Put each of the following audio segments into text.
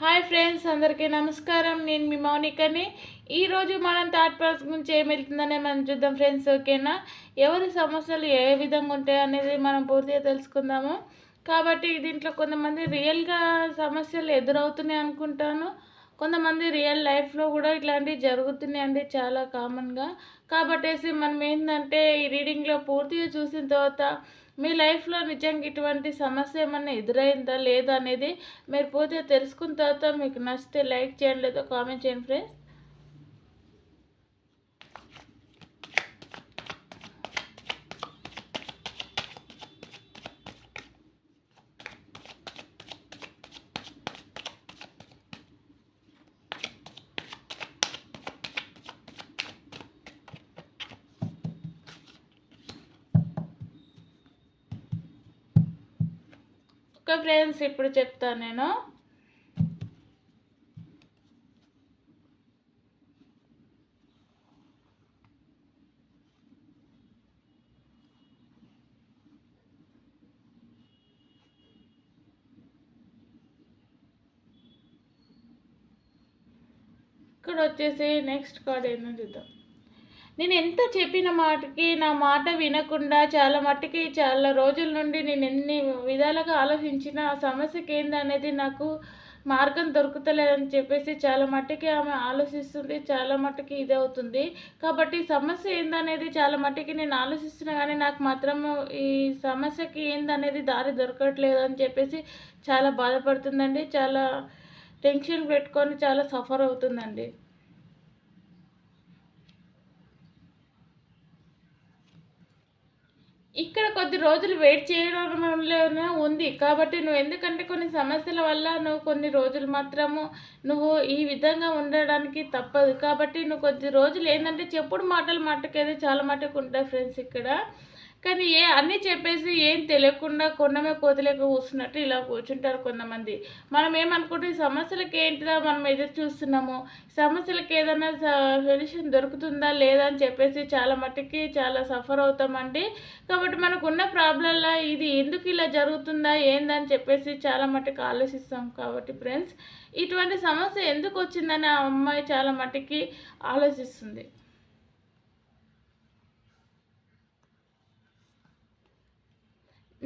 Hi friends అందరికీ నమస్కారం. నేను మీ మౌనికని. ఈరోజు మనం థర్డ్ పర్సన్ గురించి ఏం వెళ్తుందనే మనం చూద్దాం ఫ్రెండ్స్ ఓకేనా? ఎవరి సమస్యలు ఏ విధంగా ఉంటాయి అనేది మనం పూర్తిగా తెలుసుకుందాము. కాబట్టి దీంట్లో కొంతమంది రియల్గా సమస్యలు ఎదురవుతున్నాయి అనుకుంటాను. కొంతమంది రియల్ లైఫ్లో కూడా ఇట్లాంటివి జరుగుతున్నాయి అండి చాలా కామన్గా కాబట్టేసి మనం ఏంటంటే ఈ రీడింగ్లో పూర్తిగా చూసిన తర్వాత మీ లైఫ్లో నిజంగా ఇటువంటి సమస్య ఏమన్నా ఎదురైందా లేదా అనేది మీరు పూర్తిగా తెలుసుకున్న తర్వాత మీకు నచ్చితే లైక్ చేయండి లేదా కామెంట్ చేయండి ఫ్రెండ్స్. ఫ్రెండ్స్ ఇప్పుడు చెప్తాను నేను. ఇక్కడ వచ్చేసి నెక్స్ట్ కార్డ్ ఏందో చూద్దాం. నేను ఎంత చెప్పిన మాటకి నా మాట వినకుండా చాలా మట్టుకి చాలా రోజుల నుండి నేను ఎన్ని విధాలుగా ఆలోచించిన ఆ సమస్యకి ఏందనేది నాకు మార్గం దొరుకుతలేదని చెప్పేసి చాలా మట్టుకి ఆమె ఆలోచిస్తుంది చాలా మట్టుకి ఇది అవుతుంది కాబట్టి సమస్య ఏందనేది చాలా మట్టుకి నేను ఆలోచిస్తున్నా కానీ నాకు మాత్రం ఈ సమస్యకి ఏందనేది దారి దొరకట్లేదు అని చెప్పేసి చాలా బాధపడుతుందండి. చాలా టెన్షన్ పెట్టుకొని చాలా సఫర్ అవుతుందండి. ఇక్కడ కొద్ది రోజులు వెయిట్ చేయడంలోనే ఉంది. కాబట్టి నువ్వు ఎందుకంటే కొన్ని సమస్యల వల్ల నువ్వు కొన్ని రోజులు మాత్రము నువ్వు ఈ విధంగా ఉండడానికి తప్పదు. కాబట్టి నువ్వు కొద్ది రోజులు ఏంటంటే చెప్పుడు మాటలు మాటకైతే చాలా మటుకు ఉంటాయి ఫ్రెండ్స్ ఇక్కడ. కానీ ఏ అన్నీ చెప్పేసి ఏం తెలియకుండా కొండమే కోతలేక కూర్చున్నట్టు ఇలా కూర్చుంటారు కొంతమంది. మనం ఏమనుకుంటే ఈ సమస్యలకి ఏంటిదా మనం ఎదురు చూస్తున్నాము. సమస్యలకి ఏదైనా సొల్యూషన్ దొరుకుతుందా లేదా అని చెప్పేసి చాలా మట్టుకి చాలా సఫర్ అవుతామండి. కాబట్టి మనకున్న ప్రాబ్లంలో ఇది ఎందుకు ఇలా జరుగుతుందా ఏందని చెప్పేసి చాలా మట్టుకు ఆలోచిస్తాం కాబట్టి ఫ్రెండ్స్. ఇటువంటి సమస్య ఎందుకు వచ్చిందని ఆ అమ్మాయి చాలా మట్టుకి ఆలోచిస్తుంది.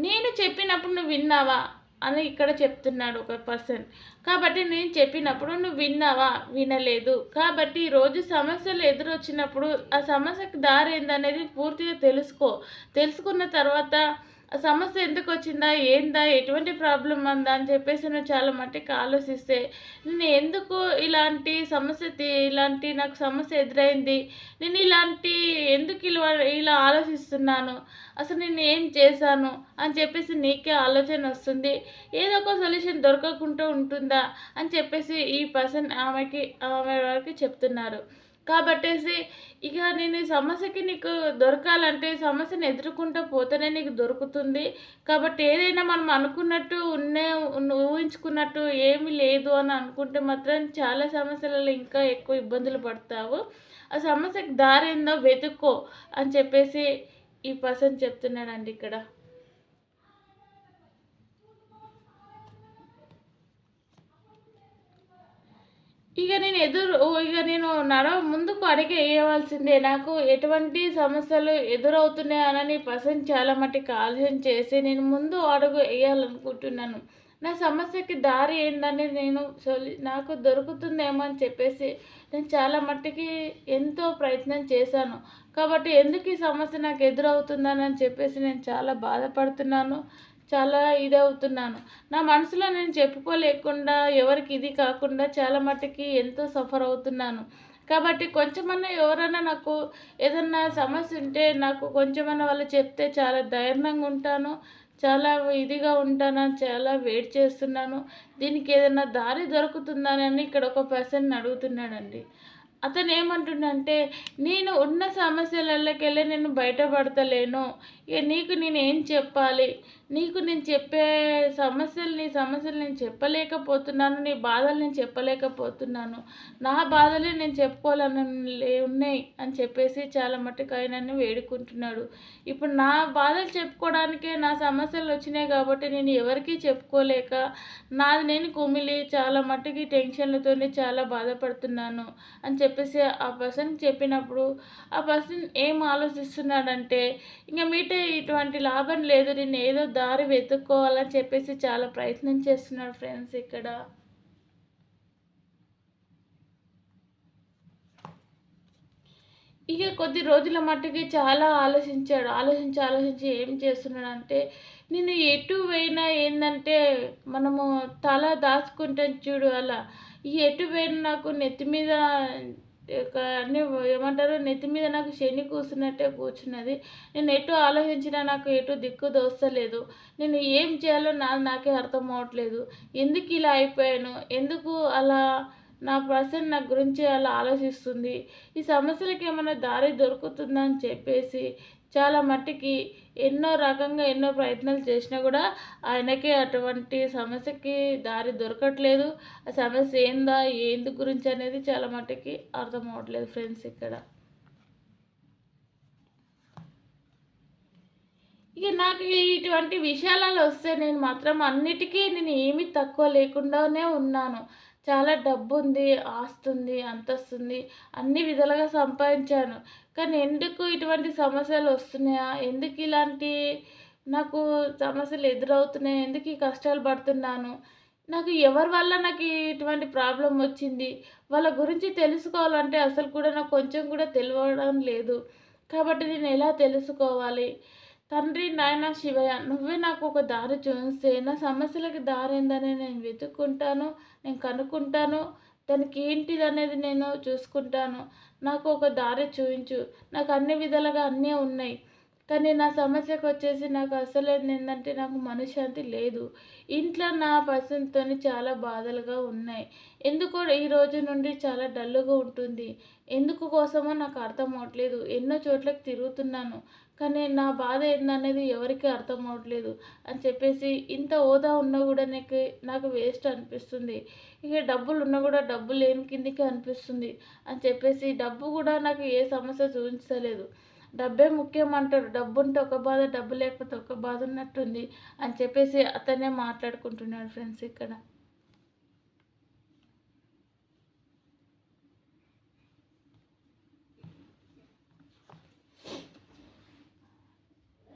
నేను చెప్పినప్పుడు నువ్వు విన్నావా? అని ఇక్కడ చెప్తున్నాడు ఒక పర్సన్. కాబట్టి నేను చెప్పినప్పుడు నువ్వు విన్నావా? వినలేదు. కాబట్టి రోజు సమస్యలు ఎదురొచ్చినప్పుడు ఆ సమస్యకు దారి ఏందనేది పూర్తిగా తెలుసుకో. తెలుసుకున్న తర్వాత ఆ సమస్య ఎందుకు వచ్చిందా ఏందా? ఎటువంటి ప్రాబ్లం ఉందా? అని చెప్పేసి నువ్వు చాలా మట్టుకు ఆలోచిస్తే నేను ఎందుకు ఇలాంటి సమస్య ఇలాంటి నాకు సమస్య ఎదురైంది? నేను ఇలాంటి ఎందుకు ఇలా ఇలా ఆలోచిస్తున్నాను? అసలు నేను ఏం చేశాను? అని చెప్పేసి నీకే ఆలోచన వస్తుంది. ఏదో ఒక సొల్యూషన్ దొరకకుండా ఉంటుందా? అని చెప్పేసి ఈ పర్సన్ ఆమెకి ఆమె వారికి చెప్తున్నారు. కాబట్టేసి ఇక నేను ఈ సమస్యకి నీకు దొరకాలంటే సమస్యను ఎదుర్కొంటూ పోతేనే నీకు దొరుకుతుంది. కాబట్టి ఏదైనా మనం అనుకున్నట్టు ఉన్నే ఊహించుకున్నట్టు ఏమీ లేదు అని అనుకుంటే మాత్రం చాలా సమస్యలలో ఇంకా ఎక్కువ ఇబ్బందులు పడతావు. ఆ సమస్యకి దారి ఏందో వెతుక్కో అని చెప్పేసి ఈ పర్సన్ చెప్తున్నాడండి ఇక్కడ. ఇక నేను ఎదురు ఇక నేను నడ ముందుకు అడిగి వేయవలసిందే. నాకు ఎటువంటి సమస్యలు ఎదురవుతున్నాయనని పర్సన్ చాలా మట్టికి ఆలోచన చేసి నేను ముందు అడుగు వేయాలనుకుంటున్నాను. నా సమస్యకి దారి ఏందని నేను నాకు దొరుకుతుందేమో అని చెప్పేసి నేను చాలా మట్టుకి ఎంతో ప్రయత్నం చేశాను. కాబట్టి ఎందుకు ఈ సమస్య నాకు ఎదురవుతుందని చెప్పేసి నేను చాలా బాధపడుతున్నాను. చాలా ఇది అవుతున్నాను నా మనసులో నేను చెప్పుకోలేకుండా ఎవరికి ఇది కాకుండా చాలా మట్టుకి ఎంతో సఫర్ అవుతున్నాను. కాబట్టి కొంచెమన్నా ఎవరైనా నాకు ఏదన్నా సమస్య ఉంటే నాకు కొంచెమన్నా వాళ్ళు చెప్తే చాలా ధైర్యంగా ఉంటాను. చాలా ఇదిగా ఉంటాను చాలా వెయిట్ చేస్తున్నాను. దీనికి ఏదైనా దారి దొరుకుతుందని ఇక్కడ ఒక పర్సన్ అడుగుతున్నాడండి. అతను ఏమంటుండంటే నేను ఉన్న సమస్యలకెళ్ళి నేను బయటపడతలేను. నీకు నేను ఏం చెప్పాలి? నీకు నేను చెప్పే సమస్యలు నీ సమస్యలు నేను చెప్పలేకపోతున్నాను నీ బాధలు నేను చెప్పలేకపోతున్నాను. నా బాధలే నేను చెప్పుకోవాలని ఉన్నాయి అని చెప్పేసి చాలా మట్టుకు ఆయనని వేడుకుంటున్నాడు. ఇప్పుడు నా బాధలు చెప్పుకోవడానికే నా సమస్యలు వచ్చినాయి కాబట్టి నేను ఎవరికీ చెప్పుకోలేక నాది నేను కుమిలి చాలా మట్టుకి టెన్షన్లతోనే చాలా బాధపడుతున్నాను అని చెప్పేసి ఆ పర్సన్కి చెప్పినప్పుడు ఆ పర్సన్ ఏం ఆలోచిస్తున్నాడంటే ఇంకా మీటే ఇటువంటి లాభం లేదు. నేను ఏదో దారి వెతుక్కోవాలని చెప్పేసి చాలా ప్రయత్నం చేస్తున్నాడు ఫ్రెండ్స్ ఇక్కడ. ఇక కొద్ది రోజుల మట్టుకి చాలా ఆలోచించాడు. ఆలోచించి ఆలోచించి ఏం చేస్తున్నాడంటే నేను ఎటు పోయినా ఏంటంటే మనము తల దాచుకుంటాను చూడు అలా. ఈ ఎటు పోయినా నాకు నెత్తి మీద అన్ని ఏమంటారు నెత్తి మీద నాకు శని కూర్చున్నట్టే కూర్చున్నది. నేను ఎటు ఆలోచించినా నాకు ఎటు దిక్కు దోస్తలేదు. నేను ఏం చేయాలో నా నాకే అర్థం అవ్వట్లేదు ఎందుకు ఇలా అయిపోయాను? ఎందుకు అలా నా పర్సన్ నా గురించి అలా ఆలోచిస్తుంది? ఈ సమస్యలకు ఏమైనా దారి దొరుకుతుందని చెప్పేసి చాలా మట్టికి ఎన్నో రకంగా ఎన్నో ప్రయత్నాలు చేసినా కూడా ఆయనకి అటువంటి సమస్యకి దారి దొరకట్లేదు. ఆ సమస్య ఏందా ఏంది గురించి అనేది చాలా మట్టుకి అర్థం అవ్వట్లేదు ఫ్రెండ్స్ ఇక్కడ. ఇక నాకు ఇటువంటి విషయాలలో వస్తే నేను మాత్రం అన్నిటికీ నేను ఏమీ తక్కువ లేకుండానే ఉన్నాను. చాలా డబ్బు ఉంది ఆస్తుంది అంతస్తుంది అన్ని విధాలుగా సంపాదించాను. కానీ ఎందుకు ఇటువంటి సమస్యలు వస్తున్నాయా? ఎందుకు ఇలాంటి నాకు సమస్యలు ఎదురవుతున్నాయి? ఎందుకు ఈ కష్టాలు పడుతున్నాను? నాకు ఎవరి వల్ల నాకు ఇటువంటి ప్రాబ్లం వచ్చింది? వాళ్ళ గురించి తెలుసుకోవాలంటే అసలు కూడా నాకు కొంచెం కూడా తెలియడం లేదు. కాబట్టి నేను ఎలా తెలుసుకోవాలి? తండ్రి నాయన శివయ్య నువ్వే నాకు ఒక దారి చూపిస్తే నా సమస్యలకి దారి ఏందని నేను వెతుక్కుంటాను నేను కనుక్కుంటాను. దానికి ఏంటిది అనేది నేను చూసుకుంటాను. నాకు ఒక దారి చూపించు నాకు అన్ని విధాలుగా అన్నీ ఉన్నాయి. కానీ నా సమస్యకు వచ్చేసి నాకు అసలు ఏంటంటే నాకు మనశ్శాంతి లేదు. ఇంట్లో నా పర్సన్తో చాలా బాధలుగా ఉన్నాయి. ఎందుకు ఈ రోజు నుండి చాలా డల్గా ఉంటుంది. ఎందుకు కోసమో నాకు అర్థం అవట్లేదు. ఎన్నో చోట్లకి తిరుగుతున్నాను. కానీ నా బాధ ఏందనేది ఎవరికి అర్థం అవ్వట్లేదు అని చెప్పేసి ఇంత హోదా ఉన్నా కూడా నాకు నాకు వేస్ట్ అనిపిస్తుంది. ఇక డబ్బులు ఉన్నా కూడా డబ్బు లేని కిందికి అనిపిస్తుంది అని చెప్పేసి డబ్బు కూడా నాకు ఏ సమస్య చూపించలేదు. డబ్బే ముఖ్యం అంటారు. డబ్బు ఉంటే ఒక బాధ డబ్బు లేకపోతే ఒక బాధ ఉన్నట్టుంది అని చెప్పేసి అతనే మాట్లాడుకుంటున్నాడు ఫ్రెండ్స్ ఇక్కడ.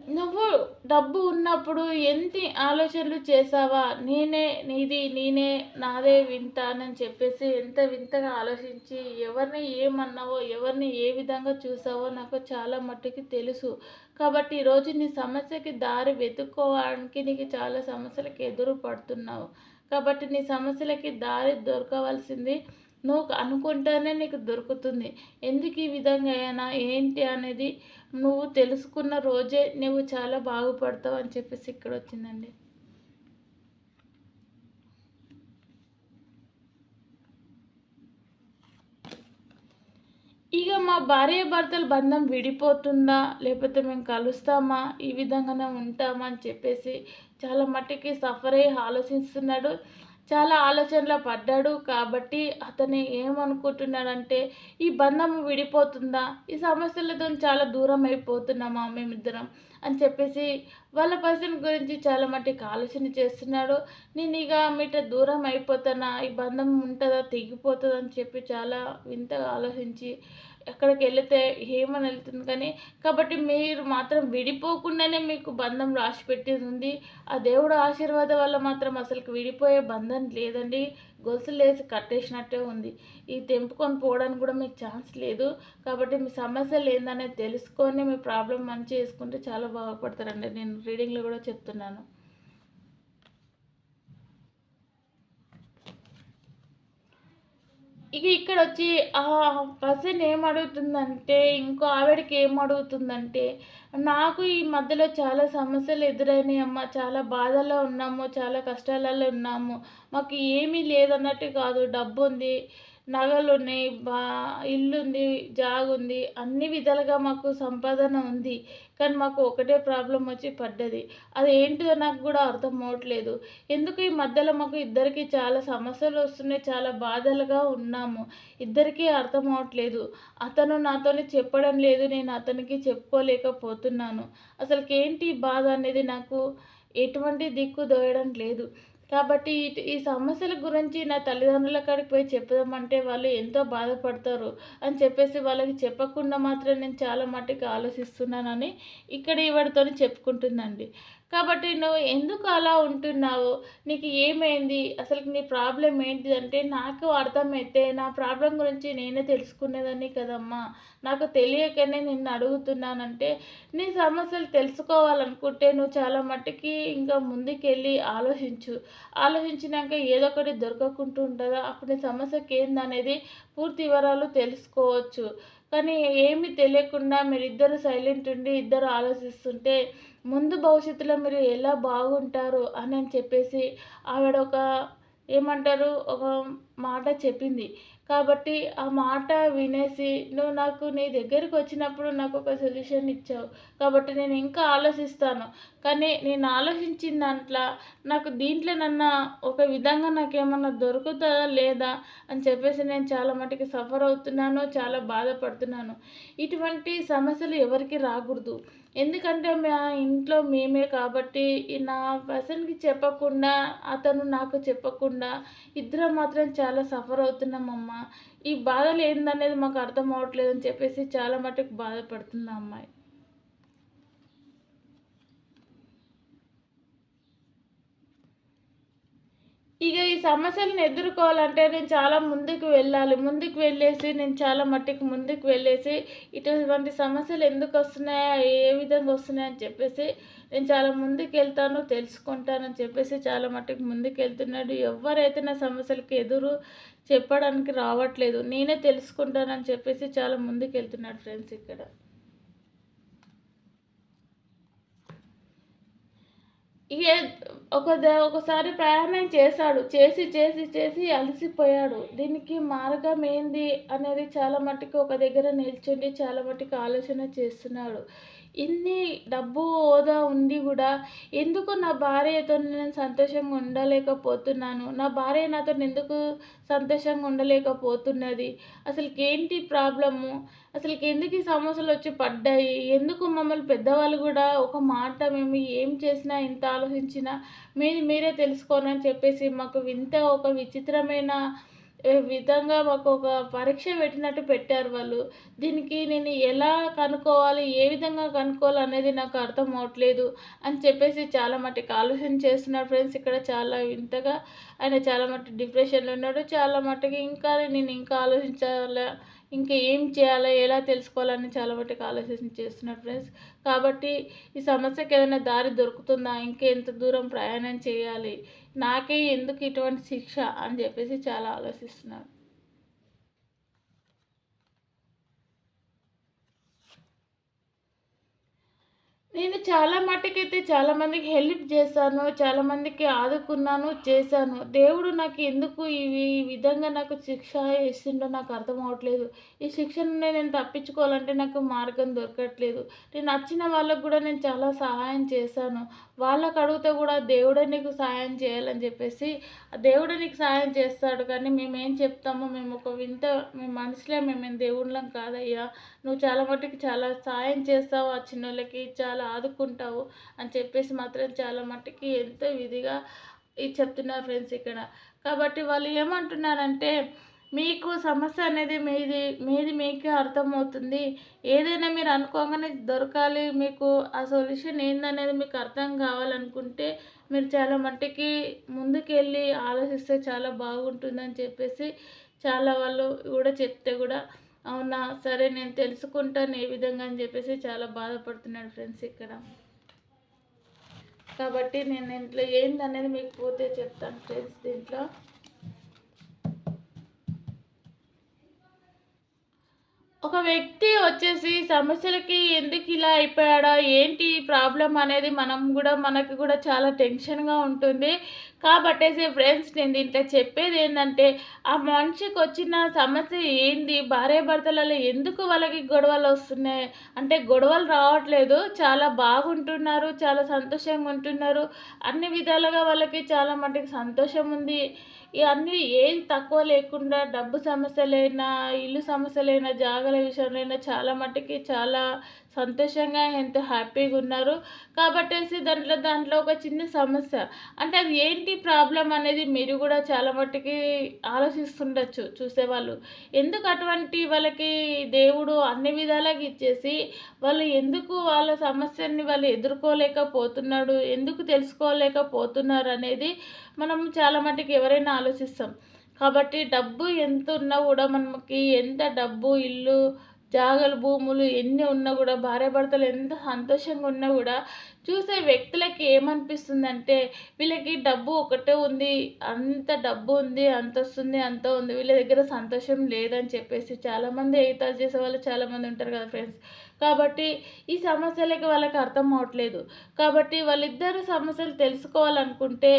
నువ్వు డబ్బు ఉన్నప్పుడు ఎన్ని ఆలోచనలు చేసావా నేనే నీది నేనే నాదే వింత అని చెప్పేసి ఎంత వింతగా ఆలోచించి ఎవరిని ఏమన్నావో ఎవరిని ఏ విధంగా చూసావో నాకు చాలా మట్టుకి తెలుసు. కాబట్టి ఈరోజు నీ సమస్యకి దారి వెతుక్కోవడానికి నీకు చాలా సమస్యలకి ఎదురు పడుతున్నావు. కాబట్టి నీ సమస్యలకి దారి దొరకవలసింది నువ్వు అనుకుంటేనే నీకు దొరుకుతుంది. ఎందుకు ఈ విధంగా అయినా? ఏంటి అనేది నువ్వు తెలుసుకున్న రోజే నువ్వు చాలా బాగుపడతావు అని చెప్పేసి ఇక్కడ వచ్చిందండి ఇక మా భార్య భర్తల బంధం విడిపోతుందా? లేకపోతే మేము కలుస్తామా? ఈ విధంగానే ఉంటామా అని చెప్పేసి చాలా మట్టికి సఫర్ అయ్యి ఆలోచిస్తున్నాడు. చాలా ఆలోచనలో పడ్డాడు కాబట్టి అతను ఏమనుకుంటున్నాడంటే ఈ బంధం విడిపోతుందా? ఈ సమస్యలతో చాలా దూరం అయిపోతున్నామా మేమిద్దరం? అని చెప్పేసి వాళ్ళ పర్సన్ గురించి చాలా మట్టికి ఆలోచన చేస్తున్నాడు నేను ఇక మీట దూరం అయిపోతానా? ఈ బంధం ఉంటుందా? తెగిపోతుందా? అని చెప్పి చాలా వింతగా ఆలోచించి ఎక్కడికి వెళితే ఏమని వెళ్తుంది కానీ కాబట్టి మీరు మాత్రం విడిపోకుండానే మీకు బంధం రాసి పెట్టేది ఉంది. ఆ దేవుడు ఆశీర్వాదం వల్ల మాత్రం అసలు విడిపోయే బంధం లేదండి. గొలుసులు వేసి కట్టేసినట్టే ఉంది. ఈ తెంపుకొని పోవడానికి కూడా మీకు ఛాన్స్ లేదు. కాబట్టి మీ సమస్యలు ఏందనేది తెలుసుకొని మీ ప్రాబ్లం మంచి చేసుకుంటే చాలా బాగుపడతారండి. నేను రీడింగ్లో కూడా చెప్తున్నాను. ఇక ఇక్కడ వచ్చి ఆ పర్సన్ ఏం అడుగుతుందంటే ఇంకో ఆవిడకి ఏం అడుగుతుందంటే నాకు ఈ మధ్యలో చాలా సమస్యలు ఎదురైనాయి అమ్మ. చాలా బాధల్లో ఉన్నాము చాలా కష్టాలలో ఉన్నాము. మాకు ఏమీ లేదన్నట్టు కాదు. డబ్బు ఉంది నగలు ఉన్నాయి బా ఇల్లు ఉంది అన్ని విధాలుగా మాకు సంపాదన ఉంది. కానీ మాకు ఒకటే ప్రాబ్లం వచ్చి పడ్డది. అది ఏంటిదో నాకు కూడా అర్థం అవ్వట్లేదు ఎందుకు ఈ మధ్యలో మాకు ఇద్దరికి చాలా సమస్యలు వస్తున్నాయి చాలా బాధలుగా ఉన్నాము. ఇద్దరికీ అర్థం అవ్వట్లేదు అతను నాతోని చెప్పడం లేదు నేను అతనికి చెప్పుకోలేకపోతున్నాను. అసలుకి ఏంటి బాధ అనేది నాకు ఎటువంటి దిక్కు దోయడం లేదు. కాబట్టి ఈ సమస్యల గురించి నా తల్లిదండ్రుల కాడికి పోయి చెప్పదామంటే వాళ్ళు ఎంతో బాధపడతారు అని చెప్పేసి వాళ్ళకి చెప్పకుండా మాత్రం నేను చాలా మట్టుకు ఆలోచిస్తున్నానని ఇక్కడ ఇవాడితో చెప్పుకుంటుందండి. కాబట్టి నువ్వు ఎందుకు అలా ఉంటున్నావు? నీకు ఏమైంది? అసలు నీ ప్రాబ్లం ఏంటిదంటే నాకు అర్థమైతే నా ప్రాబ్లం గురించి నేనే తెలుసుకునేదాన్ని కదమ్మా. నాకు తెలియకనే నిన్ను అడుగుతున్నానంటే నీ సమస్యలు తెలుసుకోవాలనుకుంటే నువ్వు చాలా మట్టుకి ఇంకా ముందుకెళ్ళి ఆలోచించు. ఆలోచించినాక ఏదో ఒకటి దొరకకుంటూ ఉంటుందా అప్పుడు నీ సమస్యకి ఏందనేది పూర్తి వివరాలు తెలుసుకోవచ్చు. కానీ ఏమీ తెలియకుండా మీరిద్దరు సైలెంట్ ఉండి ఇద్దరు ఆలోచిస్తుంటే ముందు భవిష్యత్తులో మీరు ఎలా బాగుంటారు అని అని చెప్పేసి ఆవిడ ఒక ఏమంటారు? ఒక మాట చెప్పింది. కాబట్టి ఆ మాట వినేసి నువ్వు నాకు నీ దగ్గరికి వచ్చినప్పుడు నాకు ఒక సొల్యూషన్ ఇచ్చావు. కాబట్టి నేను ఇంకా ఆలోచిస్తాను. కానీ నేను ఆలోచించిన దాంట్లో నాకు దీంట్లో నన్న ఒక విధంగా నాకు ఏమన్నా దొరుకుతుందా లేదా అని చెప్పేసి నేను చాలా మటుకు సఫర్ అవుతున్నాను చాలా బాధపడుతున్నాను. ఇటువంటి సమస్యలు ఎవరికి రాకూడదు. ఎందుకంటే మా ఇంట్లో మేమే కాబట్టి నా పర్సన్కి చెప్పకుండా అతను నాకు చెప్పకుండా ఇద్దరం మాత్రం చాలా సఫర్ అవుతున్నామమ్మా ఈ బాధలు ఏందనేది మాకు అర్థం అవ్వట్లేదు అని చెప్పేసి చాలా మటుకు బాధపడుతుంది అమ్మాయి. ఇక ఈ సమస్యలను ఎదుర్కోవాలంటే నేను చాలా ముందుకు వెళ్ళాలి. ముందుకు వెళ్ళేసి నేను చాలా మట్టికి ముందుకు వెళ్ళేసి ఇటువంటి సమస్యలు ఎందుకు వస్తున్నాయా? ఏ విధంగా వస్తున్నాయని చెప్పేసి నేను చాలా ముందుకు వెళ్తాను తెలుసుకుంటానని చెప్పేసి చాలా మట్టుకు ముందుకు వెళ్తున్నాడు. ఎవరైతే నా సమస్యలకు ఎదురు చెప్పడానికి రావట్లేదు నేనే తెలుసుకుంటానని చెప్పేసి చాలా ముందుకు వెళ్తున్నాడు ఫ్రెండ్స్ ఇక్కడ. ఇక ఒక ఒకసారి ప్రయాణం చేశాడు. చేసి చేసి చేసి అలసిపోయాడు. దీనికి మార్గం ఏంది అనేది చాలా మట్టుకు ఒక దగ్గర నిల్చుండి చాలా మట్టుకు ఆలోచన చేస్తున్నాడు. ఇన్ని డబ్బు హోదా ఉండి కూడా ఎందుకు నా భార్యతో నేను సంతోషంగా ఉండలేకపోతున్నాను? నా భార్య నాతో ఎందుకు సంతోషంగా ఉండలేకపోతున్నది? అసలుకి ఏంటి ప్రాబ్లము? అసలుకి ఎందుకు ఈ సమస్యలు వచ్చి పడ్డాయి? ఎందుకు మమ్మల్ని పెద్దవాళ్ళు కూడా ఒక మాట మేము ఏం చేసినా ఇంత ఆలోచించినా మీరు మీరే తెలుసుకోనని చెప్పేసి మాకు వింత ఒక విచిత్రమైన విధంగా మాకు ఒక పరీక్ష పెట్టినట్టు పెట్టారు వాళ్ళు. దీనికి నేను ఎలా కనుక్కోవాలి ఏ విధంగా కనుక్కోవాలి అనేది నాకు అర్థం అవట్లేదు అని చెప్పేసి చాలా మట్టుకు ఆలోచన చేస్తున్నారు ఫ్రెండ్స్. ఇక్కడ చాలా వింతగా ఆయన చాలా మట్టుకు డిప్రెషన్లో ఉన్నాడు. చాలా మట్టుకు ఇంకా నేను ఇంకా ఆలోచించాలా ఇంకా ఏం చేయాలో ఎలా తెలుసుకోవాలని చాలా మటుకు ఆలోచన చేస్తున్నారు ఫ్రెండ్స్. కాబట్టి ఈ సమస్యకి ఏదైనా దారి దొరుకుతుందా? ఇంకా ఎంత దూరం ప్రయాణం చేయాలి? నాకే ఎందుకు ఇటువంటి శిక్ష అని చెప్పేసి చాలా ఆలోచిస్తున్నారు. నేను చాలా మట్టుకైతే చాలామందికి హెల్ప్ చేశాను చాలామందికి ఆదుకున్నాను చేశాను. దేవుడు నాకు ఎందుకు ఇవి ఈ విధంగా నాకు శిక్ష ఇస్తుండో నాకు అర్థం అవ్వట్లేదు ఈ శిక్షను నేను తప్పించుకోవాలంటే నాకు మార్గం దొరకట్లేదు. నేను నచ్చిన వాళ్ళకు కూడా నేను చాలా సహాయం చేశాను. వాళ్ళకు అడిగితే కూడా దేవుడే నీకు సహాయం చేయాలని చెప్పేసి దేవుడే నీకు సహాయం చేస్తాడు. కానీ మేము ఏం చెప్తామో మేము ఒక వింత మేము మనుషులే మేము దేవుళ్ళం కాదయ్యా. నువ్వు చాలా మట్టుకు చాలా సహాయం చేస్తావు ఆ చిన్నోళ్ళకి చాలా ఆదుకుంటావు అని చెప్పేసి మాత్రం చాలా మట్టుకి ఎంతో విధిగా ఇది చెప్తున్నారు ఫ్రెండ్స్ ఇక్కడ. కాబట్టి వాళ్ళు ఏమంటున్నారంటే మీకు సమస్య అనేది మీది మీది మీకే అర్థమవుతుంది. ఏదైనా మీరు అనుకోగానే దొరకాలి మీకు ఆ సొల్యూషన్ ఏందనేది మీకు అర్థం కావాలనుకుంటే మీరు చాలా మట్టికి ముందుకెళ్ళి ఆలోచిస్తే చాలా బాగుంటుందని చెప్పేసి చాలా వాళ్ళు కూడా చెప్తే కూడా అవునా? సరే నేను తెలుసుకుంటాను ఏ విధంగా అని చెప్పేసి చాలా బాధపడుతున్నాడు ఫ్రెండ్స్ ఇక్కడ. కాబట్టి నేను ఇంట్లో ఏందనేది మీకు పూర్తి చెప్తాను ఫ్రెండ్స్ దీంట్లో. ఒక వ్యక్తి వచ్చేసి సమస్యలకి ఎందుకు ఇలా అయిపోయాడా? ఏంటి ప్రాబ్లం అనేది? మనం కూడా మనకి కూడా చాలా టెన్షన్గా ఉంటుంది. కాబట్టేసి ఫ్రెండ్స్ నేను దీంట్లో చెప్పేది ఏంటంటే ఆ మనిషికి వచ్చిన సమస్య ఏంది? భార్యాభర్తలలో ఎందుకు వాళ్ళకి గొడవలు వస్తున్నాయి? అంటే గొడవలు రావట్లేదు చాలా బాగుంటున్నారు చాలా సంతోషంగా ఉంటున్నారు. అన్ని విధాలుగా వాళ్ళకి చాలా మటుకు సంతోషం ఉంది. ఇవన్నీ ఏది తక్కువ లేకుండా డబ్బు సమస్యలైనా ఇల్లు సమస్యలైనా జాగల విషయంలో చాలా మట్టుకి చాలా సంతోషంగా ఎంతో హ్యాపీగా ఉన్నారు. కాబట్టేసి దాంట్లో దాంట్లో ఒక చిన్న సమస్య. అంటే అది ఏంటి ప్రాబ్లం అనేది మీరు కూడా చాలా మట్టుకి ఆలోచిస్తుండొచ్చు చూసేవాళ్ళు. ఎందుకు అటువంటి వాళ్ళకి దేవుడు అన్ని విధాలుగా ఇచ్చేసి వాళ్ళు ఎందుకు వాళ్ళ సమస్యని వాళ్ళు ఎదుర్కోలేకపోతున్నాడు ఎందుకు తెలుసుకోలేకపోతున్నారు అనేది మనం చాలా మట్టుకి ఎవరైనా ఆలోచిస్తాం. కాబట్టి డబ్బు ఎంత ఉన్నా కూడా మనకి ఎంత డబ్బు ఇల్లు జాగలు భూములు ఎన్ని ఉన్నా కూడా భార్యాభర్తలు ఎంత సంతోషంగా ఉన్నా కూడా చూసే వ్యక్తులకి ఏమనిపిస్తుందంటే వీళ్ళకి డబ్బు ఒకటే ఉంది అంత డబ్బు ఉంది అంత వస్తుంది అంత ఉంది వీళ్ళ దగ్గర సంతోషం లేదని చెప్పేసి చాలామంది ఎయితాలు చేసే వాళ్ళు చాలామంది ఉంటారు కదా ఫ్రెండ్స్. కాబట్టి ఈ సమస్యలకి వాళ్ళకి అర్థం అవట్లేదు. కాబట్టి వాళ్ళిద్దరు సమస్యలు తెలుసుకోవాలనుకుంటే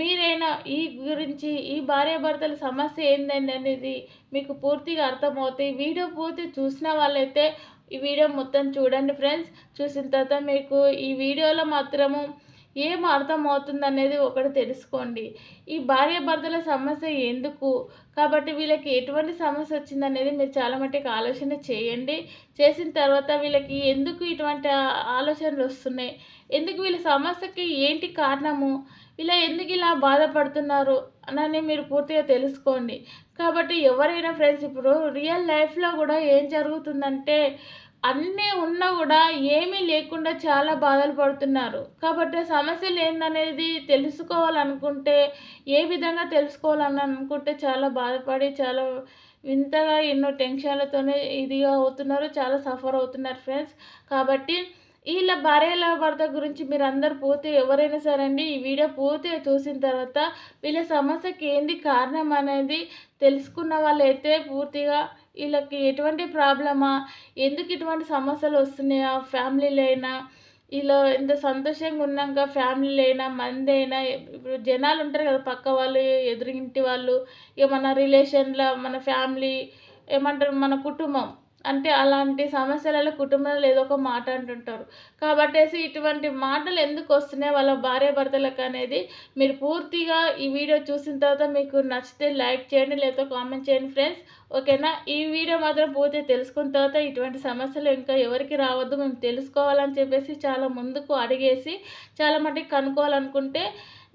మీరైనా ఈ గురించి ఈ భార్యాభర్తల సమస్య ఏంటండి అనేది మీకు పూర్తిగా అర్థమవుతాయి వీడియో పూర్తి చూసిన వాళ్ళైతే ఈ వీడియో మొత్తం చూడండి ఫ్రెండ్స్. చూసిన తర్వాత మీకు ఈ వీడియోలో మాత్రము ఏం అర్థమవుతుంది అనేది ఒకటి తెలుసుకోండి. ఈ భార్య భర్తల సమస్య ఎందుకు? కాబట్టి వీళ్ళకి ఎటువంటి సమస్య వచ్చిందనేది మీరు చాలా మట్టుకు ఆలోచన చేయండి. చేసిన తర్వాత వీళ్ళకి ఎందుకు ఇటువంటి ఆలోచనలు వస్తున్నాయి? ఎందుకు వీళ్ళ సమస్యకి ఏంటి కారణము? ఇలా ఎందుకు ఇలా బాధపడుతున్నారు? అని మీరు పూర్తిగా తెలుసుకోండి. కాబట్టి ఎవరైనా ఫ్రెండ్స్ ఇప్పుడు రియల్ లైఫ్లో కూడా ఏం జరుగుతుందంటే అన్నీ ఉన్నా కూడా ఏమీ లేకుండా చాలా బాధలు పడుతున్నారు. కాబట్టి సమస్యలు ఏందనేది తెలుసుకోవాలనుకుంటే ఏ విధంగా తెలుసుకోవాలని అనుకుంటే చాలా బాధపడి చాలా వింతగా ఎన్నో టెన్షన్లతోనే ఇదిగా అవుతున్నారు చాలా సఫర్ అవుతున్నారు ఫ్రెండ్స్. కాబట్టి వీళ్ళ భార్యల భర్త గురించి మీరు అందరు పూర్తి ఎవరైనా సరే అండి ఈ వీడియో పూర్తిగా చూసిన తర్వాత వీళ్ళ సమస్యకి ఏంది కారణం అనేది తెలుసుకున్న వాళ్ళైతే పూర్తిగా వీళ్ళకి ఎటువంటి ప్రాబ్లమా ఎందుకు ఇటువంటి సమస్యలు వస్తున్నాయా ఫ్యామిలీలో అయినా ఇలా ఇంత సంతోషంగా ఉన్నాక ఫ్యామిలీలు అయినా మంది అయినా ఇప్పుడు జనాలు ఉంటారు కదా పక్క వాళ్ళు ఎదురింటి వాళ్ళు ఇక మన రిలేషన్లో మన ఫ్యామిలీ ఏమంటారు మన కుటుంబం. అంటే అలాంటి సమస్యలలో కుటుంబంలో ఏదో ఒక మాట అంటుంటారు. కాబట్టేసి ఇటువంటి మాటలు ఎందుకు వస్తున్నాయి? వాళ్ళ భార్య భర్తలకు అనేది మీరు పూర్తిగా ఈ వీడియో చూసిన తర్వాత మీకు నచ్చితే లైక్ చేయండి లేదా కామెంట్ చేయండి ఫ్రెండ్స్. ఓకేనా? ఈ వీడియో మాత్రం పూర్తి తెలుసుకున్న తర్వాత ఇటువంటి సమస్యలు ఇంకా ఎవరికి రావద్దు మేము తెలుసుకోవాలని చెప్పేసి చాలా ముందుకు అడిగేసి చాలా మటుకు కనుక్కోవాలనుకుంటే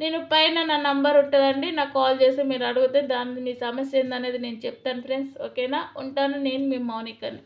నేను పైన నా నంబర్ ఉంటుందండి. నాకు కాల్ చేసి మీరు అడిగితే దాని మీ సమస్య ఏందనేది నేను చెప్తాను ఫ్రెండ్స్. ఓకేనా? ఉంటాను నేను మీ మౌనికని.